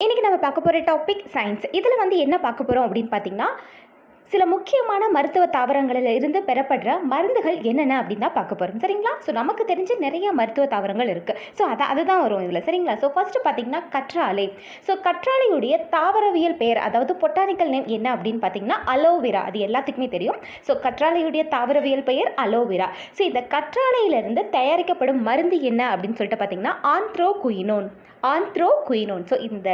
இன்றைக்கி நம்ம பார்க்க போகிற டாபிக் சயின்ஸ் இதில் வந்து என்ன பார்க்க போகிறோம் அப்படின்னு பார்த்தீங்கன்னா சில முக்கியமான மருத்துவ தாவரங்களில் இருந்து பெறப்படுற மருந்துகள் என்னென்ன அப்படின்னு தான் பார்க்க போகிறோம் சரிங்களா? ஸோ நமக்கு தெரிஞ்ச நிறைய மருத்துவ தாவரங்கள் இருக்குது ஸோ அதை அதுதான் வரும் இதில். சரிங்களா? ஸோ ஃபஸ்ட்டு பார்த்தீங்கன்னா கற்றாழை. ஸோ கற்றாழையுடைய தாவரவியல் பெயர் அதாவது பொட்டானிக்கல் நேம் என்ன அப்படின்னு பார்த்தீங்கன்னா அலோவிரா அது எல்லாத்துக்குமே தெரியும். ஸோ கற்றாழையுடைய தாவரவியல் பெயர் அலோவிரா ஸோ இந்த கற்றாழையிலிருந்து தயாரிக்கப்படும் மருந்து என்ன அப்படின்னு சொல்லிட்டு பார்த்தீங்கன்னா ஆந்த்ரோகுயினோன் ஆந்த்ரோ குயினோன் ஸோ இந்த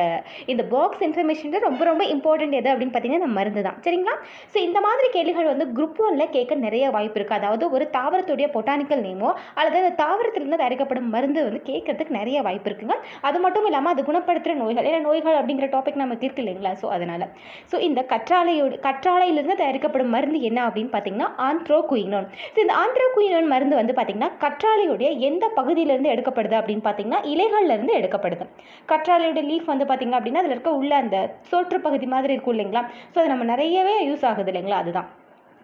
இந்த பாக்ஸ் இன்ஃபர்மேஷன் ரொம்ப ரொம்ப இம்பார்ட்டன்ட் எது அப்படின்னு பார்த்தீங்கன்னா இந்த மருந்து தான். சரிங்களா? ஸோ இந்த மாதிரி கேள்விகள் வந்து குரூப் ஒன்ல கேட்க நிறைய வாய்ப்பு இருக்குது அதாவது ஒரு தாவரத்துடைய பொட்டானிக்கல் நேமோ அல்லது அந்த தாவரத்திலிருந்து தயாரிக்கப்படும் மருந்து வந்து கேட்கறதுக்கு நிறைய வாய்ப்பு இருக்குங்க. அது மட்டும் இல்லாமல் அது குணப்படுத்துகிற நோய்கள் ஏன்னா நோய்கள் அப்படிங்கிற டாபிக் நமக்கு இருக்கு இல்லைங்களா? ஸோ அதனால். ஸோ இந்த கற்றாழையோட கற்றாழையிலிருந்து தயாரிக்கப்படும் மருந்து என்ன அப்படின்னு பார்த்தீங்கன்னா ஆந்த்ரோ குயினோன் ஸோ இந்த ஆந்த்ரோ குயினோன் மருந்து வந்து பார்த்தீங்கன்னா கற்றாழையுடைய எந்த பகுதியிலிருந்து எடுக்கப்படுது அப்படின்னு பார்த்தீங்கன்னா இலைகள்லேருந்து எடுக்கப்படுது. எடுக்கப்படுது கற்றாழையோட லீஃப் வந்து பார்த்திங்க அப்படின்னா அதில் இருக்க உள்ள அந்த சோற்று பகுதி மாதிரி இருக்கும் இல்லைங்களா? ஸோ அது நம்ம நிறையவே யூஸ் ஆகுது இல்லைங்களா? அதுதான்.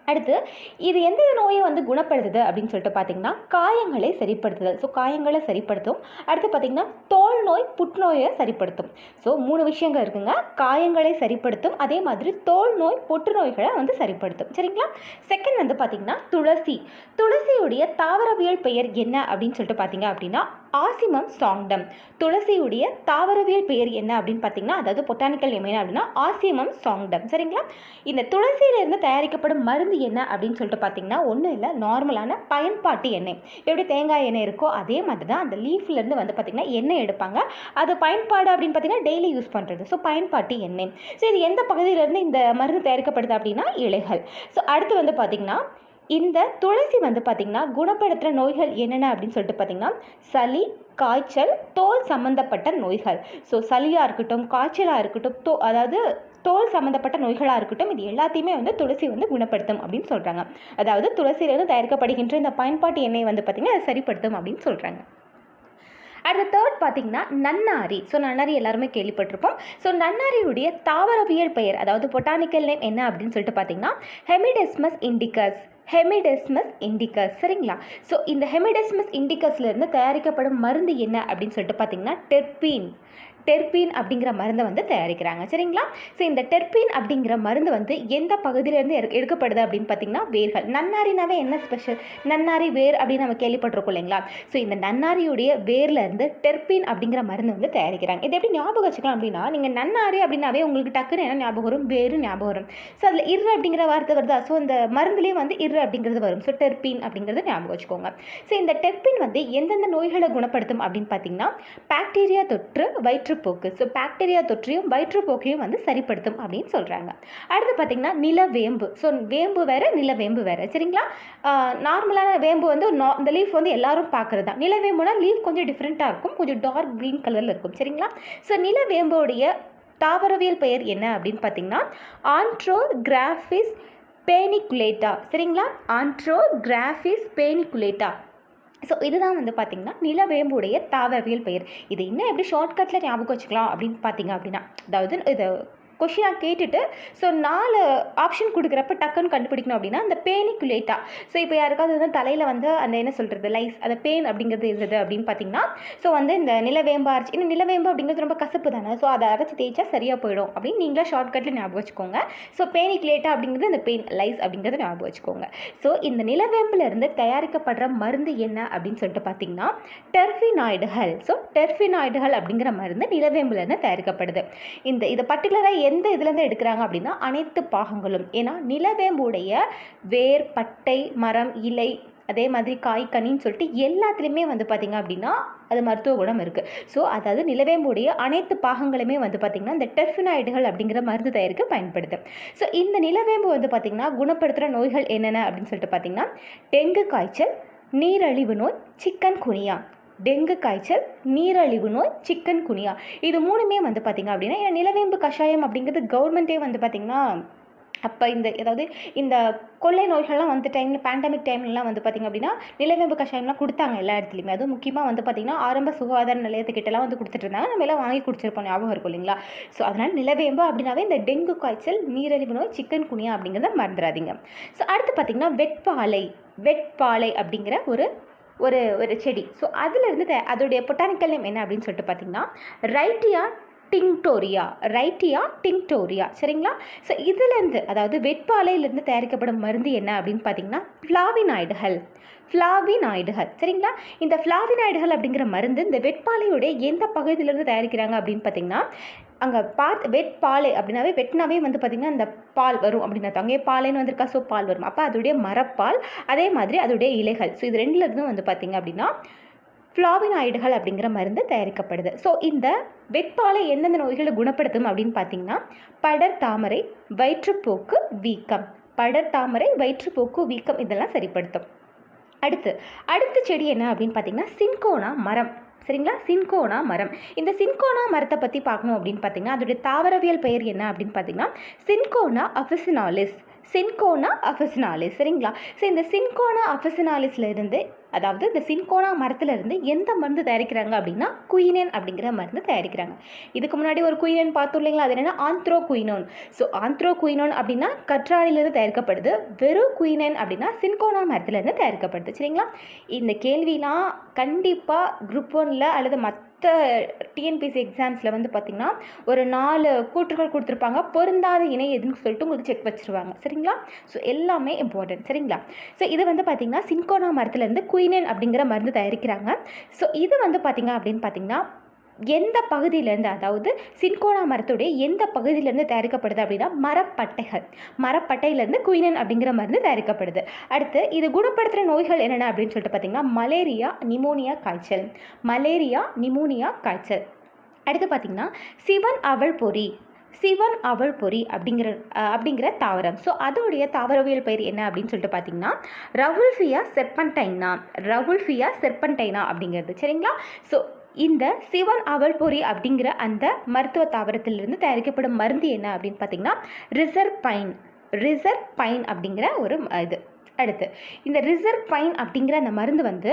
அடுத்து இது எந்த நோயை வந்து குணப்படுத்துது அப்படின்னு சொல்லிட்டு பார்த்தீங்கன்னா காயங்களை சரிப்படுத்துதல். ஸோ காயங்களை சரிப்படுத்தும். அடுத்து பார்த்தீங்கன்னா தோல் நோய் புற்றுநோயை சரிப்படுத்தும். ஸோ மூணு விஷயங்கள் இருக்குங்க. காயங்களை சரிப்படுத்தும். அதே மாதிரி தோல் நோய் புற்றுநோய்களை வந்து சரிப்படுத்தும். சரிங்களா? செகண்ட் வந்து பார்த்தீங்கன்னா துளசி. துளசியுடைய தாவரவியல் பெயர் என்ன அப்படின்னு சொல்லிட்டு பார்த்தீங்க அப்படின்னா ஆசிமம் சாங்டம். துளசியுடைய தாவரவியல் பெயர் என்ன அப்படின்னு பார்த்தீங்கன்னா அதாவது பொட்டானிக்கல் நேம் என்ன அப்படின்னா ஆசிமம் சாங்டம். சரிங்களா? இந்த துளசியிலிருந்து தயாரிக்கப்படும் மருந்து என்ன அப்படின்னு சொல்லிட்டு பார்த்தீங்கன்னா ஒன்றும் இல்லை நார்மலான பயன்பாட்டு எண்ணெய். எப்படி தேங்காய் எண்ணெய் இருக்கோ அதே மாதிரி தான் அந்த லீஃப்லேருந்து வந்து பார்த்திங்கன்னா எண்ணெய் எடுப்பாங்க. அது பயன்பாடு அப்படின்னு பார்த்தீங்கன்னா டெய்லி யூஸ் பண்ணுறது ஸோ பயன்பாட்டு எண்ணெய். ஸோ இது எந்த பகுதியிலேருந்து இந்த மருந்து தயாரிக்கப்படுது அப்படின்னா இலைகள். ஸோ அடுத்து வந்து பார்த்திங்கன்னா இந்த துளசி வந்து பார்த்திங்கன்னா குணப்படுத்துகிற நோய்கள் என்னென்ன அப்படின்னு சொல்லிட்டு பார்த்திங்கன்னா சளி காய்ச்சல் தோல் சம்மந்தப்பட்ட நோய்கள். ஸோ சளியாக இருக்கட்டும் காய்ச்சலாக இருக்கட்டும் தோ அதாவது தோல் சம்மந்தப்பட்ட நோய்களாக இருக்கட்டும் இது எல்லாத்தையுமே வந்து துளசி வந்து குணப்படுத்தும் அப்படின்னு சொல்கிறாங்க அதாவது துளசியிலிருந்து தயாரிக்கப்படுகின்ற இந்த பயன்பாட்டு எண்ணெய் வந்து பார்த்திங்கன்னா அதை சரிப்படுத்தும் அப்படின்னு சொல்கிறாங்க அடுத்த தேர்ட் பார்த்தீங்கன்னா நன்னாரி. ஸோ நன்னாரி எல்லாருமே கேள்விப்பட்டிருப்போம். ஸோ நன்னாரியுடைய தாவரவியல் பெயர் அதாவது பொட்டானிக்கல் நேம் என்ன அப்படின்னு சொல்லிட்டு பார்த்தீங்கன்னா ஹெமிடெஸ்மஸ் இண்டிகஸ் ஹெமிடெஸ்மஸ் இண்டிகஸ். சரிங்களா? ஸோ இந்த ஹெமிடெஸ்மஸ் இண்டிகஸ்லேருந்து தயாரிக்கப்படும் மருந்து என்ன அப்படின்னு சொல்லிட்டு பார்த்தீங்கன்னா டெர்பீன். டெர்பீன் அப்படிங்கிற மருந்தை வந்து தயாரிக்கிறாங்க. சரிங்களா? ஸோ இந்த டெர்பீன் அப்படிங்கிற மருந்து வந்து எந்த பகுதியிலேருந்து எடு எடுக்கப்படுது அப்படின்னு பார்த்தீங்கன்னா வேர்கள். நன்னாரினாவே என்ன ஸ்பெஷல் நன்னாரி வேர் அப்படின்னு நம்ம கேள்விப்பட்டிருக்கோம் இல்லைங்களா? ஸோ இந்த நன்னாரியுடைய வேர்லேருந்து டெர்பின் டெர்பீன் அப்படிங்கிற மருந்து வந்து தயாரிக்கிறாங்க. இது எப்படி ஞாபகம் வச்சுக்கலாம் அப்படின்னா நீங்கள் நன்னாரி அப்படின்னாவே உங்களுக்கு டக்குன்னு என்ன ஞாபகம் வரும்? வேறு ஞாபகம் வரும். ஸோ அதில் இரு அப்படிங்கிற வார்த்தை வருதா? ஸோ அந்த மருந்துலேயே வந்து இரு அப்படிங்கிறது வரும். ஸோ டெர்பீன் அப்படிங்கிறது ஞாபகம் வச்சுக்கோங்க. ஸோ இந்த டெர்பின் வந்து எந்தெந்த நோய்களை குணப்படுத்தும் அப்படின்னு பார்த்தீங்கன்னா பாக்டீரியா தொற்று வயிற்று வயிற்றுப்போக்கு. ஸோ பாக்டீரியா தொற்றையும் வயிற்றுப்போக்கையும் வந்து சரிப்படுத்தும் அப்படின்னு சொல்கிறாங்க அடுத்து பார்த்தீங்கன்னா நிலவேம்பு. ஸோ வேம்பு வேறு நிலவேம்பு வேறு. சரிங்களா? நார்மலான வேம்பு வந்து நா இந்த லீஃப் வந்து எல்லாரும் பார்க்குறது தான் நிலவேம்புனா லீஃப் கொஞ்சம் டிஃப்ரெண்ட்டாக இருக்கும். கொஞ்சம் டார்க் க்ரீன் கலரில் இருக்கும். சரிங்களா? ஸோ நிலவேம்போடைய தாவரவியல் பெயர் என்ன அப்படின்னு பார்த்தீங்கன்னா ஆன்ட்ரோகிராஃபிஸ் பேனிகுலேட்டா சரிங்களா? ஆன்ட்ரோகிராஃபிஸ் பேனிகுலேட்டா ஸோ இதுதான் வந்து பார்த்திங்கன்னா நிலவேம்புடைய தாவரவியல் பெயர். இது இன்னும் எப்படி ஷார்ட்கட்டில் ஞாபகம் வச்சுக்கலாம் அப்படின்னு பார்த்தீங்க அப்படின்னா அதாவது இது கொஷினாக கேட்டுட்டு ஸோ நாலு ஆப்ஷன் கொடுக்குறப்ப டக்குன்னு கண்டுபிடிக்கணும் அப்படின்னா அந்த பேனிக்குலேட்டா ஸோ இப்போ யாருக்காவது வந்து தலையில் வந்து அந்த என்ன சொல்கிறது லைஸ் அந்த பேன் அப்படிங்கிறது இருந்தது அப்படின்னு பார்த்தீங்கன்னா ஸோ வந்து இந்த நிலவேம்பா அரைச்சி இன்னும் நிலவேம்பு அப்படிங்கிறது ரொம்ப கசப்பு தானே ஸோ அதை அரைச்சி தேய்ச்சா சரியாக போயிடும் அப்படின்னு நீங்களா ஷார்ட்கட்டில் ஞாபகம் வச்சுக்கோங்க. ஸோ பேனிக்குலேட்டா அப்படிங்கிறது இந்த பெயின் லைஸ் அப்படிங்கிறத ஞாபகம் வச்சுக்கோங்க. ஸோ இந்த நிலவேம்புலேருந்து தயாரிக்கப்படுற மருந்து என்ன அப்படின்னு சொல்லிட்டு பார்த்தீங்கன்னா டெர்ஃபினாய்டுகள் ஸோ டெர்ஃபினாய்டுகள் அப்படிங்கிற மருந்து நிலவேம்புலேருந்து தயாரிக்கப்படுது. இந்த இதை பர்டிகுலராக எந்த இதுலேருந்து எடுக்கிறாங்க அப்படின்னா அனைத்து பாகங்களும். ஏன்னா நிலவேம்புடைய வேர் பட்டை மரம் இலை அதே மாதிரி காய் கனின்னு சொல்லிட்டு எல்லாத்துலேயுமே வந்து பார்த்திங்க அப்படின்னா அது மருத்துவ குணம் இருக்குது ஸோ அதாவது நிலவேம்புடைய அனைத்து பாகங்களுமே வந்து பார்த்திங்கன்னா இந்த டெர்ஃபினாய்டுகள் அப்படிங்கிற மருந்து தயாரிக்க பயன்படுது. ஸோ இந்த நிலவேம்பு வந்து பார்த்திங்கன்னா குணப்படுத்துகிற நோய்கள் என்னென்ன அப்படின்னு சொல்லிட்டு பார்த்திங்கன்னா டெங்கு காய்ச்சல் நீரழிவு நோய் சிக்கன் குனியா. டெங்கு காய்ச்சல் நீரழிவு நோய் சிக்கன் குனியா. இது மூணுமே வந்து பார்த்திங்க அப்படின்னா ஏன்னா நிலவேம்பு கஷாயம் அப்படிங்கிறது கவர்மெண்ட்டே வந்து பார்த்திங்கன்னா அப்போ இந்த அதாவது இந்த கொள்ளை நோய்கள்லாம் வந்து டைம் பேண்டமிக் டைம்லலாம் வந்து பார்த்திங்க அப்படின்னா நிலவேம்பு கஷாயம்லாம் கொடுத்தாங்க எல்லா இடத்துலையுமே. அதுவும் முக்கியமாக வந்து பார்த்திங்கன்னா ஆரம்ப சுகாதார நிலையத்துக்கிட்டலாம் வந்து கொடுத்துட்டு இருந்தாங்க நம்ம எல்லாம் வாங்கி குடிச்சிருப்போம் ஞாபகம் இருக்கும் இல்லைங்களா? ஸோ அதனால் நிலவேம்பு அப்படின்னாவே இந்த டெங்கு காய்ச்சல் நீரழிவு நோய் சிக்கன் குனியா அப்படிங்கிறத மறந்துடாதீங்க. ஸோ அடுத்து பார்த்திங்கன்னா வெட்பாலை வெட்பாலை அப்படிங்கிற ஒரு ஒரு ஒரு செடி. ஸோ அதிலிருந்து த- அதோடைய பொட்டானிக்கல் நேம் என்ன அப்படின்னு சொல்லிட்டு பார்த்தீங்கன்னா ரைட்டியா டிங்டோரியா ரைட்டியா டிங்டோரியா சரிங்களா? ஸோ இதுலேருந்து அதாவது வெட்பாலையிலேருந்து தயாரிக்கப்படும் மருந்து என்ன அப்படின்னு பார்த்தீங்கன்னா ஃப்ளாவினாய்டுகள் ஃப்ளாவினாய்டுகள் சரிங்களா? இந்த ஃப்ளாவினாய்டுகள் அப்படிங்கிற மருந்து இந்த வெட்பாலையுடைய எந்த பகுதியிலேருந்து தயாரிக்கிறாங்க அப்படின்னு பார்த்தீங்கன்னா அங்கே பாத் வெட் பாலை அப்படின்னாவே வெட்னாவே வந்து பார்த்திங்கன்னா அந்த பால் வரும் அப்படின்னு அங்கே பாலைன்னு வந்திருக்கா ஸோ பால் வரும். அப்போ அதோடைய மரப்பால் அதே மாதிரி அதோடைய இலைகள். ஸோ இது ரெண்டுல இருந்தும் வந்து பார்த்திங்க அப்படின்னா ஃப்ளாவினாய்டுகள் அப்படிங்கிற மருந்து தயாரிக்கப்படுது. ஸோ இந்த வெட்பாலை எந்தெந்த நோய்களை குணப்படுத்தும் அப்படின்னு பார்த்தீங்கன்னா படர் தாமரை வயிற்றுப்போக்கு வீக்கம். படர் தாமரை வயிற்றுப்போக்கு வீக்கம் இதெல்லாம் சரிப்படுத்தும். அடுத்து அடுத்த செடி என்ன அப்படின்னு பார்த்தீங்கன்னா சின்கோனா மரம். சரிங்களா? சின்கோனா மரம். இந்த சின்கோனா மரத்தை பற்றி பார்க்கணும் அப்படின்னு பார்த்தீங்கன்னா அதோடைய தாவரவியல் பெயர் என்ன அப்படின்னு பார்த்தீங்கன்னா சின்கோனா அஃபிசினாலிஸ். சின்கோனா அஃபசினாலிஸ். சரிங்களா? ஸோ இந்த சின்கோனா அஃபிசினாலிஸ்ல இருந்து அதாவது இந்த சின்கோனா மரத்துலேருந்து எந்த மருந்து தயாரிக்கிறாங்க அப்படின்னா குயினன் அப்படிங்கிற மருந்து தயாரிக்கிறாங்க. இதுக்கு முன்னாடி ஒரு குயினன் பார்த்தோம் இல்லைங்களா? அது என்னென்னா anthraquinone so anthraquinone அப்படின்னா கற்றாழிலேருந்து தயாரிக்கப்படுது. வெறும் குயினன் அப்படின்னா சின்கோனா மரத்துலேருந்து தயாரிக்கப்படுது. சரிங்களா? இந்த கேள்விலாம் கண்டிப்பாக குரூப் ஒன்ல அல்லது மற்ற டிஎன்பிசி எக்ஸாம்ஸில் வந்து பார்த்திங்கன்னா ஒரு நாலு கூற்றுகள் கொடுத்துருப்பாங்க. பொருந்தாத இணை எதுன்னு சொல்லிட்டு உங்களுக்கு செக் வச்சுருவாங்க. சரிங்களா? ஸோ எல்லாமே இம்பார்ட்டன்ட் சரிங்களா? ஸோ இது வந்து பார்த்திங்கன்னா சின்கோனா மரத்துலேருந்து குயினன் அப்படிங்கிற மருந்து தயாரிக்கிறாங்க. ஸோ இது வந்து பார்த்திங்க அப்படின்னு பார்த்திங்கன்னா எந்த பகுதியிலேருந்து அதாவது சின்கோனா மரத்துடைய எந்த பகுதியிலேருந்து தயாரிக்கப்படுது அப்படின்னா மரப்பட்டைகள். மரப்பட்டையிலேருந்து குயினன் அப்படிங்கிற மருந்து தயாரிக்கப்படுது. அடுத்து இது குணப்படுத்துகிற நோய்கள் என்னென்ன அப்படின்னு சொல்லிட்டு பார்த்தீங்கன்னா மலேரியா நிமோனியா காய்ச்சல். மலேரியா நிமோனியா காய்ச்சல். அடுத்து பார்த்திங்கன்னா சிவன் அவள் பொறி. சிவன் அவள் பொறி அப்படிங்கிற அப்படிங்கிற தாவரம். ஸோ அதோடைய தாவரவியல் பெயர் என்ன அப்படின்னு சொல்லிட்டு பார்த்தீங்கன்னா ரவுல்ஃபியா செப்பன்டைனா ரவுல்ஃபியா செப்பன்டைனா அப்படிங்கிறது. சரிங்களா? ஸோ இந்த சிவன் அவள் பொறி அப்படிங்கிற அந்த மருத்துவ தாவரத்திலிருந்து தயாரிக்கப்படும் மருந்து என்ன அப்படின்னு பார்த்தீங்கன்னா ரிசர்வ் பைன் ரிசர்வ் பைன் அப்படிங்கிற ஒரு இது. அடுத்து இந்த ரிசர்வ் பைன் அப்படிங்கிற அந்த மருந்து வந்து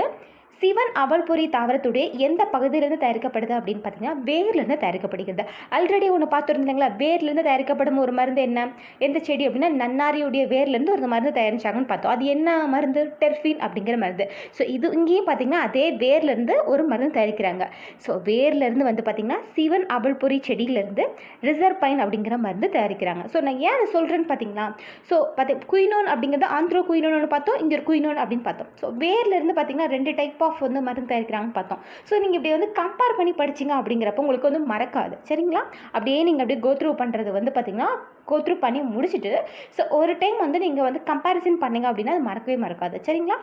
சிவன் அவல்புரி தாவரத்துடைய எந்த பகுதியிலேருந்து தயாரிக்கப்படுது அப்படின்னு பார்த்தீங்கன்னா வேர்லேருந்து தயாரிக்கப்படுகிறது. ஆல்ரெடி ஒன்று பார்த்துருந்தீங்களா? வேர்லேருந்து தயாரிக்கப்படும் ஒரு மருந்து என்ன? எந்த செடி அப்படின்னா நன்னாரியுடைய வேர்லேருந்து ஒரு மருந்து தயாரிச்சாங்கன்னு பார்த்தோம். அது என்ன மருந்து? டெர்ஃபின் அப்படிங்கிற மருந்து. ஸோ இது இங்கேயும் பார்த்தீங்கன்னா அதே வேர்லேருந்து ஒரு மருந்து தயாரிக்கிறாங்க. ஸோ வேர்லேருந்து வந்து பார்த்தீங்கன்னா சிவன் அவல்புரி செடியிலேருந்து ரிசர்வ் பைன் அப்படிங்கிற மருந்து தயாரிக்கிறாங்க. ஸோ நான் ஏன் அதை சொல்கிறேன்னு பார்த்தீங்களா? ஸோ பார்த்து குயினோன் அப்படிங்கிறது ஆந்த்ரோ குயினோன்னு பார்த்தோம் இங்கே ஒரு குயினோன் அப்படின்னு பார்த்தோம். ஸோ வேர்லேருந்து பார்த்தீங்கன்னா ரெண்டு டைப் ஆஃப் வந்து மருந்து தயாரிக்கிறாங்கன்னு பார்த்தோம். ஸோ நீங்கள் இப்படி வந்து கம்பேர் பண்ணி படிச்சீங்க அப்படிங்கிறப்ப உங்களுக்கு வந்து மறக்காது. சரிங்களா? அப்படியே நீங்கள் அப்படியே கோத்ரூ பண்ணுறது வந்து பார்த்தீங்கன்னா கோத்ரூ பண்ணி முடிச்சுட்டு ஸோ ஒரு டைம் வந்து நீங்கள் வந்து கம்பேரிசன் பண்ணிங்க அப்படின்னா அது மறக்கவே மறக்காது. சரிங்களா?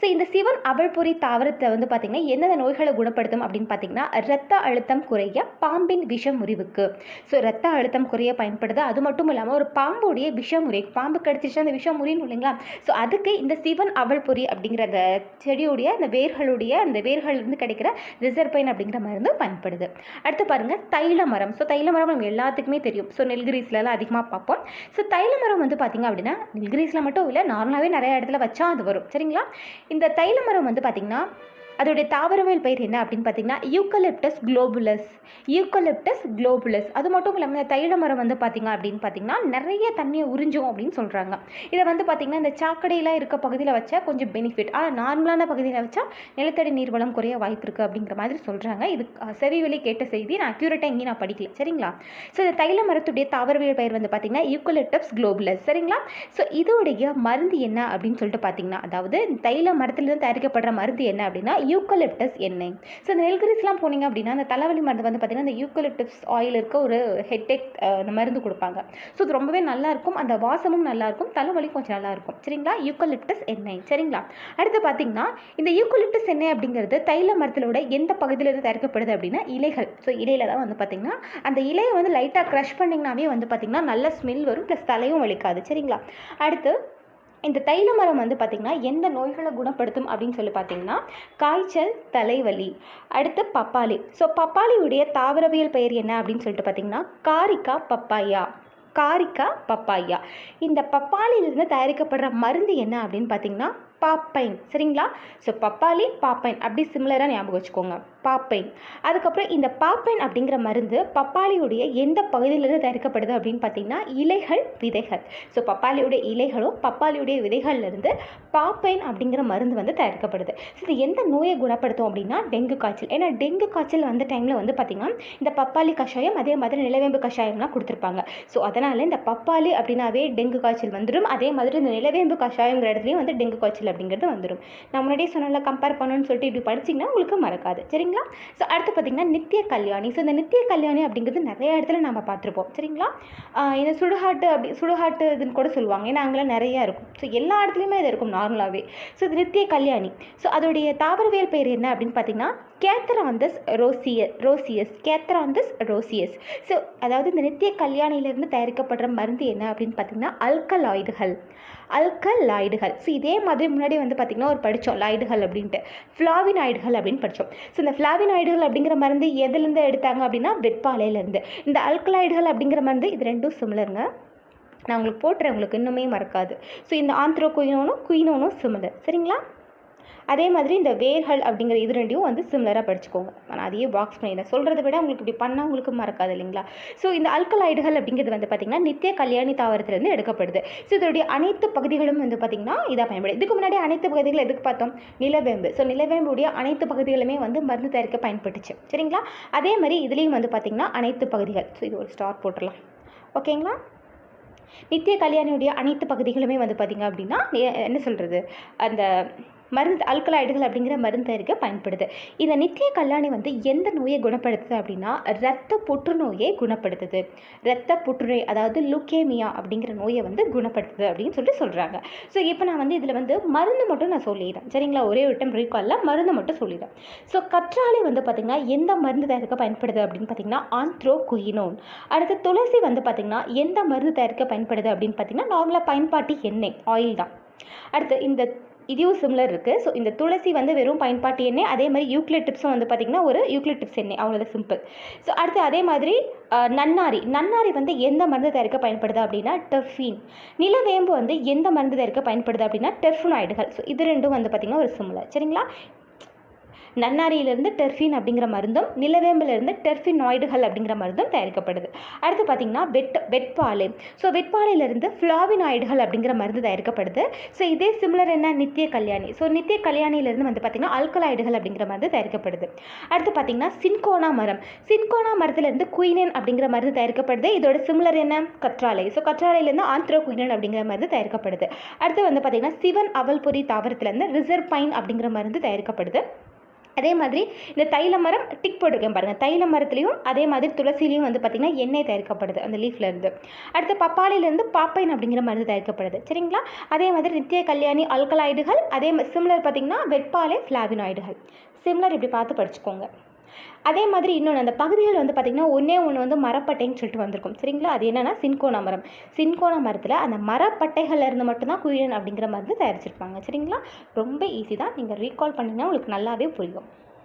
ஸோ இந்த சிவன் அவள்பொறி தாவரத்தை வந்து பார்த்திங்கன்னா எந்தெந்த நோய்களை குணப்படுத்தும் அப்படின்னு பார்த்தீங்கன்னா ரத்த அழுத்தம் குறைய பாம்பின் விஷ முறிவுக்கு. ஸோ ரத்த அழுத்தம் குறைய பயன்படுது. அது மட்டும் இல்லாமல் ஒரு பாம்புடைய விஷமுறை பாம்பு கடிச்சிச்சு அந்த விஷம் முறியும் இல்லைங்களா? ஸோ அதுக்கு இந்த சிவன் அவள்பொரி அப்படிங்கிற அந்த செடியுடைய அந்த வேர்களுடைய அந்த வேர்கள்லேருந்து கிடைக்கிற ரிசர்பைன் அப்படிங்கிற மருந்து பயன்படுது. அடுத்து பாருங்கள் தைல மரம். ஸோ தைல மரம் நம்ம எல்லாத்துக்குமே தெரியும். ஸோ நெல்கிரிஸ்லலாம் அதிகமாக பார்ப்போம். ஸோ தைல மரம் வந்து பார்த்திங்க அப்படின்னா நெல்கிரீஸில் மட்டும் இல்லை நார்மலாகவே நிறைய இடத்துல வச்சா அது வரும். சரிங்களா? இந்த தைல மரம் வந்து பார்த்திங்கன்னா அதோடைய தாவரவியல் பெயர் என்ன அப்படின்னு பார்த்தீங்கன்னா யூக்கலிப்டஸ் குளோபுலஸ் யூக்கலிப்டஸ் குளோபுலஸ் அது மட்டும் இல்லாமல் இந்த தைல மரம் வந்து பார்த்திங்க அப்படின்னு பார்த்தீங்கன்னா நிறைய தண்ணியை உறிஞ்சும் அப்படின்னு சொல்கிறாங்க இதை வந்து பார்த்திங்கன்னா இந்த சாக்கடையெல்லாம் இருக்க பகுதியில் வச்சா கொஞ்சம் பெனிஃபிட் ஆனால் நார்மலான பகுதியில் வச்சா நிலத்தடி நீர்வளம் குறைய வாய்ப்பு இருக்குது அப்படிங்கிற மாதிரி சொல்கிறாங்க இது செவிவெளி கேட்ட செய்தி. நான் அக்யூரேட்டாக எங்கேயும் நான் படிக்கல. சரிங்களா? ஸோ இந்த தைல மரத்துடைய தாவரவியல் பெயர் வந்து பார்த்திங்கன்னா யூக்கலிப்டஸ் குளோபுலஸ் சரிங்களா? ஸோ இதோடைய மருந்து என்ன அப்படின்னு சொல்லிட்டு பார்த்தீங்கன்னா அதாவது தைல மரத்துலேருந்து தயாரிக்கப்படுற மருந்து என்ன அப்படின்னா யூக்கலிப்டஸ் எண்ணெய் ஸோ இந்த நெல்கரிஸ்லாம் போனீங்க அப்படின்னா அந்த தலைவலி மருந்து வந்து பார்த்திங்கன்னா அந்த யூக்கலிப்டஸ் ஆயில் இருக்க ஒரு ஹெட்டேக் அந்த மருந்து கொடுப்பாங்க. ஸோ இது ரொம்பவே நல்லாயிருக்கும். அந்த வாசமும் நல்லாயிருக்கும். தலைவலி கொஞ்சம் நல்லாயிருக்கும். சரிங்களா? யூக்கலிப்டஸ் எண்ணெய். சரிங்களா? அடுத்து பார்த்தீங்கன்னா இந்த யூக்கலிப்டஸ் எண்ணெய் அப்படிங்கிறது தைல மரத்திலோட எந்த பகுதியிலிருந்து தயாரிக்கப்படுது அப்படின்னா இலைகள். ஸோ இலையில தான் வந்து பார்த்திங்கன்னா அந்த இலையை வந்து லைட்டாக க்ரஷ் பண்ணிங்கனாவே வந்து பார்த்திங்கன்னா நல்ல ஸ்மெல் வரும். ப்ளஸ் தலையும் வலிக்காது. சரிங்களா? அடுத்து இந்த தைல மரம் வந்து பார்த்திங்கன்னா எந்த நோய்களை குணப்படுத்தும் அப்படின்னு சொல்லி பார்த்தீங்கன்னா காய்ச்சல் தலைவலி அடுத்து பப்பாளி. ஸோ பப்பாளியுடைய தாவரவியல் பெயர் என்ன அப்படின்னு சொல்லிட்டு பார்த்தீங்கன்னா காரிக்கா பப்பாயா. காரிக்கா பப்பாயா. இந்த பப்பாளியிலிருந்து தயாரிக்கப்படுற மருந்து என்ன அப்படின்னு பார்த்தீங்கன்னா பாப்பைன். சரிங்களா? ஸோ பப்பாளி பாப்பைன். அப்படி சிமிலராக ஞாபகம் வச்சுக்கோங்க. பாப்பைன். அதுக்கப்புறம் இந்த பாப்பைன் அப்படிங்கிற மருந்து பப்பாளியுடைய எந்த பகுதியிலிருந்து தயாரிக்கப்படுது அப்படின்னு பார்த்தீங்கன்னா இலைகள் விதைகள். ஸோ பப்பாளியுடைய இலைகளும் பப்பாளியுடைய விதைகள்லேருந்து பாப்பைன் அப்படிங்கிற மருந்து வந்து தயாரிக்கப்படுது. ஸோ இது எந்த நோயை குணப்படுத்தும் அப்படின்னா டெங்கு காய்ச்சல். ஏன்னா டெங்கு காய்ச்சல் வந்த டைமில் வந்து பார்த்திங்கன்னா இந்த பப்பாளி கஷாயம் அதே மாதிரி நிலவேம்பு கஷாயம்லாம் கொடுத்துருப்பாங்க. ஸோ அதனால் இந்த பப்பாளி அப்படின்னாவே டெங்கு காய்ச்சல் வந்துடும் அதே மாதிரி இந்த நிலவேம்பு கஷாயங்கிற இடத்துலையும் வந்து டெங்கு காய்ச்சல் அப்படிங்கிறது வந்துடும் நான் முன்னாடியே சொன்னால கம்பேர் பண்ணணும்னு சொல்லிட்டு இப்படி படிச்சிங்கன்னா உங்களுக்கு மறக்காது. சரிங்களா? ஸோ அடுத்து பார்த்திங்கன்னா நித்திய கல்யாணி. ஸோ இந்த நித்திய கல்யாணி அப்படிங்கிறது நிறைய இடத்துல நம்ம பார்த்துருப்போம். சரிங்களா? இந்த சுடுகாட்டு அப்படி சுடுகாட்டு இதுன்னு கூட சொல்லுவாங்க. ஏன்னா அங்கெல்லாம் நிறையா இருக்கும். ஸோ எல்லா இடத்துலையுமே இது இருக்கும் நார்மலாகவே ஸோ இது நித்திய கல்யாணி. ஸோ அதோடைய தாவரவியல் பெயர் என்ன அப்படின்னு பார்த்தீங்கன்னா கேத்தராந்தஸ் ரோசிய ரோசியஸ். கேத்தராந்தஸ் ரோசியஸ். ஸோ அதாவது இந்த நித்திய கல்யாணியிலேருந்து தயாரிக்கப்படுற மருந்து என்ன அப்படின்னு பார்த்தீங்கன்னா அல்கலாய்டுகள் அல்கலாய்டுகள் ஸோ இதே மாதிரி முன்னாடி வந்து பார்த்திங்கன்னா ஒரு படித்தோம் லாய்டுகள் அப்படின்ட்டு. ஃப்ளாவினாய்டுகள் அப்படின்னு படித்தோம் ஸோ இந்த ஃப்ளாவினாய்டுகள் அப்படிங்கிற மருந்து எதுலேருந்து எடுத்தாங்க அப்படின்னா வெட்பாலையிலேருந்து. இந்த அல்கலாய்டுகள் அப்படிங்கிற மருந்து இது ரெண்டும் சிமிலருங்க நான் உங்களுக்கு போட்டுறேன் உங்களுக்கு இன்னுமே மறக்காது. ஸோ இந்த ஆந்த்ரோ குயினோனும் குயினோனும் சிமிலர் சரிங்களா? அதே மாதிரி இந்த வேர்கள் அப்படிங்கிற இது ரெண்டையும் வந்து சிம்லராக படிச்சுக்கோங்க. நான் அதையே பாக்ஸ் பண்ணிடுறேன். சொல்கிறத விட உங்களுக்கு இப்படி பண்ணால் உங்களுக்கு மறக்காது இல்லைங்களா? ஸோ இந்த அல்கலாய்டுகள் அப்படிங்கிறது வந்து பார்த்திங்கன்னா நித்திய கல்யாணி தாவரத்துலேருந்து எடுக்கப்படுது. ஸோ இதோடைய அனைத்து பகுதிகளும் வந்து பார்த்திங்கன்னா இதாக பயன்படுது. இதுக்கு முன்னாடி அனைத்து பகுதிகள் எதுக்கு பார்த்தோம்? நிலவேம்பு. ஸோ நிலவேம்புடைய அனைத்து பகுதிகளுமே வந்து மருந்து தயாரிக்க பயன்பட்டுச்சு. சரிங்களா? அதே மாதிரி இதுலேயும் வந்து பார்த்திங்கன்னா அனைத்து பகுதிகள். ஸோ இது ஒரு ஸ்டார் போட்டுடலாம். ஓகேங்களா? நித்திய கல்யாணியுடைய அனைத்து பகுதிகளுமே வந்து பார்த்திங்க அப்படின்னா என்ன சொல்கிறது அந்த மருந்து அல்கலாய்டுகள் அப்படிங்கிற மருந்து தயாரிக்க பயன்படுது. இந்த நித்திய கல்லாணி வந்து எந்த நோயை குணப்படுத்துது அப்படின்னா இரத்த புற்றுநோயை குணப்படுத்துது. இரத்த புற்றுநோய் அதாவது லுக்கேமியா அப்படிங்கிற நோயை வந்து குணப்படுத்துது அப்படின்னு சொல்லிட்டு சொல்கிறாங்க ஸோ இப்போ நான் வந்து இதில் வந்து மருந்து மட்டும் நான் சொல்லிடுறேன். சரிங்களா? ஒரே ஒரு டைம் ரீகாலில் மருந்து மட்டும் சொல்லிடுறேன். ஸோ கற்றாழை வந்து பார்த்திங்கன்னா எந்த மருந்து தயாரிக்க பயன்படுது அப்படின்னு பார்த்தீங்கன்னா ஆந்த்ரோ குயினோன் அடுத்து துளசி வந்து பார்த்திங்கன்னா எந்த மருந்து தயாரிக்க பயன்படுது அப்படின்னு பார்த்தீங்கன்னா நார்மலாக பயன்பாட்டு எண்ணெய் ஆயில் தான். அடுத்து இந்த இதுவும் சிமிலர் இருக்குது ஸோ இந்த துளசி வந்து வெறும் பயன்பாட்டு எண்ணெய் அதே மாதிரி யூக்லிட் டிப்ஸும் வந்து பார்த்திங்கன்னா ஒரு யூக்லிட் டிப்ஸ் எண்ணெய். அவ்வளோதான் சிம்பிள் ஸோ அடுத்து அதே மாதிரி நன்னாரி. நன்னாரி வந்து எந்த மருந்து தயாரிக்க பயன்படுது அப்படின்னா டெஃபின். நிலவேம்பு வந்து எந்த மருந்து தயாரிக்க பயன்படுது அப்படின்னா டெர்ஃபுனாய்டுகள் ஸோ இது ரெண்டும் வந்து பார்த்திங்கன்னா ஒரு சிமிலர் சரிங்களா? நன்னாரியிலிருந்து டெர்ஃபின் அப்படிங்கிற மருந்தும் நிலவேம்பிலிருந்து டெர்ஃபினாய்டுகள் அப்படிங்கிற மருந்தும் தயாரிக்கப்படுது. அடுத்து பார்த்திங்கன்னா வெட் வெட்பாலை. ஸோ வெட்பாலையிலிருந்து ஃப்ளாவினாய்டுகள் அப்படிங்கிற மருந்து தயாரிக்கப்படுது. ஸோ இதே சிமிலர் என்ன? நித்திய கல்யாணி ஸோ நித்திய கல்யாணியிலிருந்து வந்து பார்த்திங்கன்னா அல்கலாய்டுகள் அப்படிங்கிற மருந்து தயாரிக்கப்படுது. அடுத்து பார்த்திங்கன்னா சின்கோனா மரம். சின்கோனா மரத்துலேருந்து குயினன் அப்படிங்கிற மருந்து தயாரிக்கப்படுது. இதோட சிமிலர் என்ன? கற்றாழை. ஸோ கற்றாழையிலேருந்து ஆந்த்ரோ குயினன் அப்படிங்கிற மருந்து தயாரிக்கப்படுது. அடுத்து வந்து பார்த்திங்கன்னா சிவன் அவல்பொரி தாவரத்துலேருந்து ரிசர்பைன் அப்படிங்கிற மருந்து தயாரிக்கப்படுது. அதே மாதிரி இந்த தைல மரம் டிக் போட்டிருக்கேன் பாருங்கள் தைல மரத்துலேயும் அதே மாதிரி துளசிலையும் வந்து பார்த்திங்கன்னா எண்ணெய் தயாரிக்கப்படுது அந்த லீஃப்லேருந்து அடுத்து பப்பாளிலேருந்து பாப்பைன் அப்படிங்கிற மருந்து தயாரிக்கப்படுது. சரிங்களா? அதே மாதிரி நித்திய கல்யாணி அல்கலாய்டுகள் அதே சிம்லர் பார்த்திங்கன்னா வெட்பாலை ஃப்ளாவினாய்டுகள் சிம்லர் இப்படி பார்த்து படிச்சுக்கோங்க. அதே மாதிரி இன்னொன்று அந்த பகுதிகள் வந்து பார்த்திங்கன்னா ஒன்றே ஒன்று வந்து மரப்பட்டைன்னு சொல்லிட்டு வந்திருக்கும். சரிங்களா? அது என்னென்னா சின்கோனா மரம். சின்கோனா மரத்தில் அந்த மரப்பட்டைகளில் இருந்து மட்டும்தான் குயிலன் அப்படிங்கிற மருந்து தயாரிச்சிருப்பாங்க. சரிங்களா? ரொம்ப ஈஸி தான். நீங்கள் ரீகால் பண்ணிங்கன்னா உங்களுக்கு நல்லாவே புரியும்.